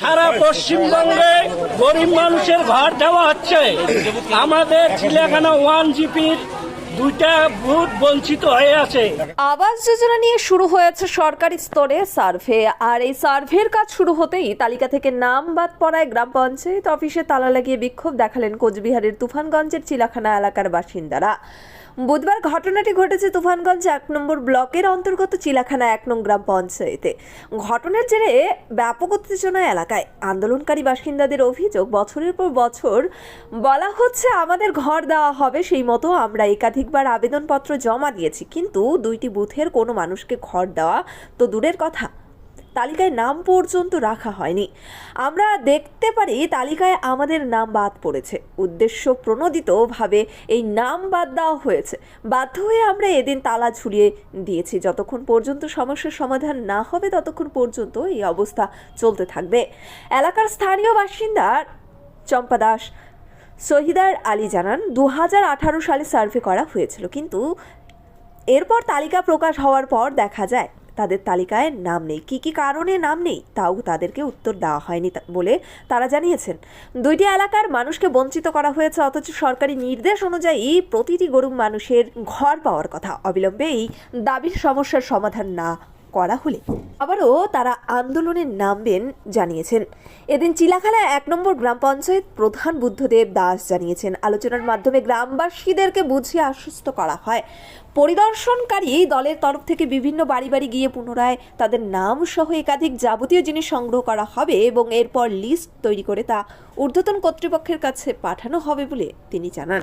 সারা পশ্চিমবঙ্গে গরিব মানুষের ঘর দেওয়া হচ্ছে। আমাদের চিড়িয়াখানা ওয়ান জিপির দুইটা বুথ বঞ্চিত হয়ে আছে। আবাস যোজনা নিয়ে শুরু হয়েছে সরকারি স্তরে সার্ভে, আর এই সার্ভের কাজ শুরু হতেই তালিকা থেকে নাম বাদ পড়ায় গ্রাম পঞ্চায়েত অফিসে তালা লাগিয়ে বিক্ষোভ দেখালেন কোচবিহারের তুফানগঞ্জের চিলাখানা এলাকার বাসিন্দারা। বুধবার ঘটনাটি ঘটেছে তুফানগঞ্জ এক নম্বর ব্লকের অন্তর্গত চিলাখানা এক নং গ্রাম পঞ্চায়েতে। ঘটনার জেরে ব্যাপক উত্তেজনা এলাকায়। আন্দোলনকারী বাসিন্দাদের অভিযোগ, বছরের পর বছর বলা হচ্ছে আমাদের ঘর দেওয়া হবে, সেই মতো আমরা একাধিকবার আবেদনপত্র জমা দিয়েছি। কিন্তু দুইটি বুথের কোনো মানুষকে ঘর দেওয়া তো দূরের কথা। তালিকায় নাম পর্যন্ত রাখা হয়নি। আমরা দেখতে পারি তালিকায় আমাদের নাম বাদ পড়েছে। উদ্দেশ্য প্রণোদিতভাবে এই নাম বাদ দেওয়া হয়েছে। বাধ্য হয়ে আমরা এদিন তালা ঝুলিয়ে দিয়েছি। যতক্ষণ পর্যন্ত সমস্যার সমাধান না হবে, ততক্ষণ পর্যন্ত এই অবস্থা চলতে থাকবে। এলাকার স্থানীয় বাসিন্দা চম্পা দাস শহীদার আলী জানান দু হাজার আঠারো সালে সার্ভে করা হয়েছিল। কিন্তু এরপর তালিকা প্রকাশ হওয়ার পর দেখা যায় তাদের তালিকায় নাম নেই। কি কি কারণে নাম নেই? তাও তাদেরকে উত্তর দেওয়া হয়নি বলে তারা জানিয়েছেন। দুইটি এলাকার মানুষকে বঞ্চিত করা হয়েছে, অথচ সরকারি নির্দেশ অনুযায়ী প্রতিটি গরিব মানুষের ঘর পাওয়ার কথা। অবিলম্বে এই দাবির সমস্যার সমাধান না করা হলে আবারও তারা আন্দোলনে নামবেন জানিয়েছেন। এদিন চিলাখালা এক নম্বর গ্রাম পঞ্চায়েত প্রধান বুদ্ধদেব দাস জানিয়েছেন। আলোচনার মাধ্যমে গ্রামবাসীদেরকে বুঝিয়ে আশ্বস্ত করা হয়। পরিদর্শনকারী দলের তরফ থেকে বিভিন্ন বাড়ি বাড়ি গিয়ে পুনরায় তাদের নাম সহ একাধিক যাবতীয় জিনিস সংগ্রহ করা হবে এবং এরপর লিস্ট তৈরি করে তা ঊর্ধ্বতন কর্তৃপক্ষের কাছে পাঠানো হবে বলে তিনি জানান।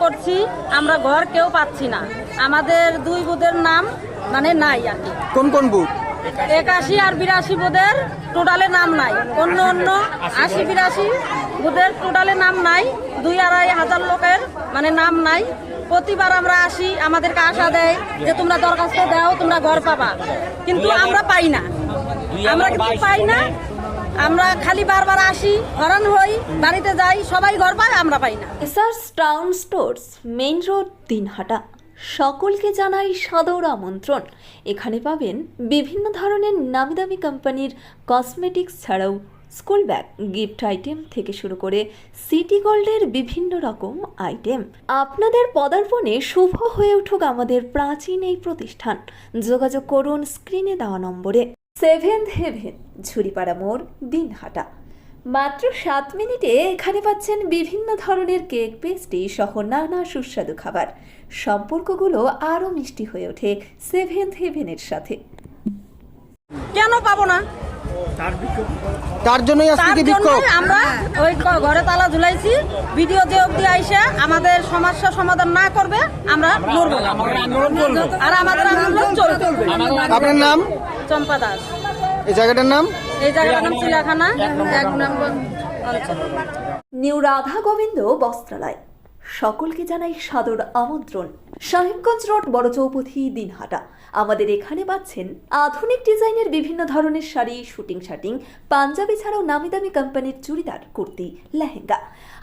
করছি আমরা ঘর কেউ পাচ্ছি না। আমাদের দুই বুধের নাম মানে নাই আর কি। কোন কোন বুথ একাশি আর বিরাশি বুধের টোটালে নাম নাই। অন্য অন্য আশি বিরাশি বুধের টোটালে নাম নাই। দুই আড়াই হাজার লোকের মানে নাম নাই। প্রতিবার আমরা আসি আমাদেরকে আশা দেয় যে তোমরা দরখাস্ত দাও তোমরা ঘর পাবা। কিন্তু আমরা পাই না। আমরা কিন্তু পাই না। আমরা খালি বারবার আসি হরণ হই, বাড়িতে যাই, সবাই ঘর পায়, আমরা পাই না। এসার্স town stores, main road, Dinhata. সকলকে জানাই সাদর আমন্ত্রণ। এখানে পাবেন বিভিন্ন ধরনের নামি দামি কোম্পানির কসমেটিক্স ছাড়াও স্কুল ব্যাগ গিফট আইটেম থেকে শুরু করে সিটি গোল্ডের বিভিন্ন রকম আইটেম আপনাদের পদার্পণে শুভ হয়ে উঠুক আমাদের প্রাচীন এই প্রতিষ্ঠান। যোগাযোগ করুন স্ক্রিনে দেওয়া নম্বরে। সেভেন্থ হেভেন, ঝুড়িপাড়া মোড়, দিনহাটা। মাত্র সাত মিনিটে এখানে পাচ্ছেন বিভিন্ন ধরনের কেক পেস্ট্রি সহ নানা সুস্বাদু খাবার। সম্পর্কগুলো আরও মিষ্টি হয়ে ওঠে সেভেন্থ হেভেনের সাথে। কেন পাবো না? তার জন্যই আজকে কি বিক্ষোভ? আমরা ওই ঘরে তালা ঝুলাইছি। ভিডিও যে অব্দি আইসে আমাদের সমস্যা সমাধান না করবে আমরা লড়বো। আর আমাদের আন্দোলন চলবে। আপনার নাম? চম্পা দাস। এই জায়গাটার নাম? এই জায়গাটার নাম চিলাখানা এক নম্বর নিউ রাধা গোবিন্দ বস্ত্রালয়। সকলকে জানাই সাদর আমন্ত্রণ। সাহেবগঞ্জ রোড, বড় চৌপথি, দিনহাটা। আমাদের এখানে পাচ্ছেন আধুনিক ডিজাইনের বিভিন্ন ধরনের শাড়ি, শুটিং, শাটিং, পাঞ্জাবি ছাড়াও নামি দামি কোম্পানির চুড়িদার, কুর্তি, লেহেঙ্গা।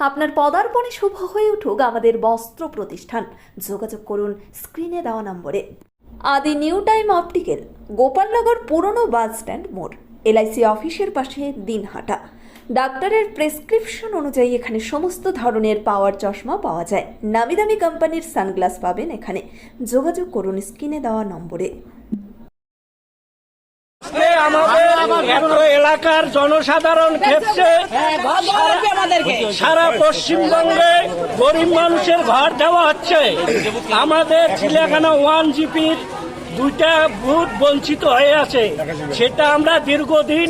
আপনার পদার্পণে শুভ হয়ে উঠুক আমাদের বস্ত্র প্রতিষ্ঠান। যোগাযোগ করুন স্ক্রিনে দেওয়া নম্বরে। আদি নিউ টাইম অপটিক্যাল, গোপালনগর পুরনো বাস স্ট্যান্ড মোড়, এলআইসি অফিসের পাশে দিনহাটা। ডাক্তারের প্রেসক্রিপশন অনুযায়ী এখানে সমস্ত ধরনের পাওয়ার চশমা পাওয়া যায়। নামি দামি কোম্পানির সানগ্লাস পাবেন এখানে। যোগাযোগ করুন স্ক্রিনে দেওয়া নম্বরে। এলাকার জনসাধারণ ক্ষেত্রে সারা পশ্চিমবঙ্গে গরিব মানুষের ঘর দেওয়া হচ্ছে। আমাদের চিড়িয়াখানা ওয়ান জিপির দুইটা বুথ বঞ্চিত হয়ে আছে। সেটা আমরা দীর্ঘদিন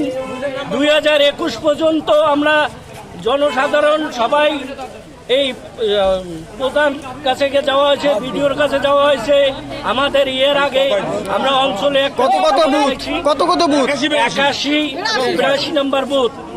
দুই হাজার একুশ পর্যন্ত আমরা জনসাধারণ সবাই এই প্রধান কাছে গিয়ে যাওয়া হয়েছে বিডিওর কাছে যাওয়া হয়েছে। আমাদের ইয়ের আগে আমরা অঞ্চলে কত কত বুথ কত কত বুথ একাশি বিরাশি নম্বর বুথ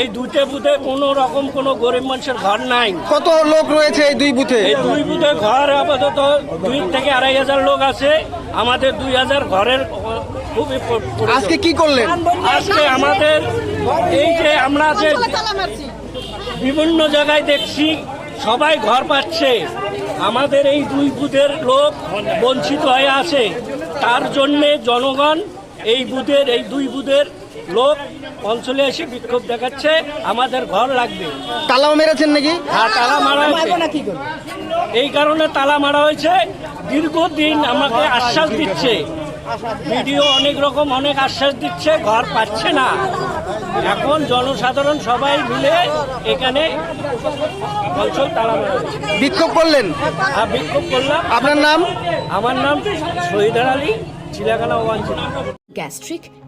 এই দুইটা বুথে কোনো রকম কোনো গরিব মানুষের ঘর নাই। কত লোক রয়েছে এই দুই বুথে? এই দুই বুথে ঘর আপাতত দুই থেকে আড়াই হাজার লোক আছে। আমাদের দুই হাজার ঘরের খুবই আজকে কি করলেন? আজকে আমাদের এই যে আমরা যে বিভিন্ন জায়গায় দেখছি সবাই ঘর পাচ্ছে। আমাদের এই দুই বুথের লোক বঞ্চিত হয়ে আছে। তার জন্যে জনগণ এই বুথের এই দুই বুথের লোক অঞ্চলে এসে বিক্ষোভ দেখাচ্ছে আমাদের ঘর লাগবে। তালাও মেরেছেন নাকি? আর তালা মারা হয়েছে। এই কারণে তালা মারা হয়েছে। দীর্ঘদিন আমাকে আশ্বাস দিচ্ছে। ভিডিও অনেক রকম অনেক আশ্বাস দিচ্ছে ঘর পাচ্ছে না। এখন জনসাধারণ সবাই মিলে এখানে অঞ্চল তালা মারা বিক্ষোভ করলেন? আর বিক্ষোভ করলাম। আপনার নাম? আমার নাম শহীদার আলী চিলাখানা ওয়াঞ্চল gastric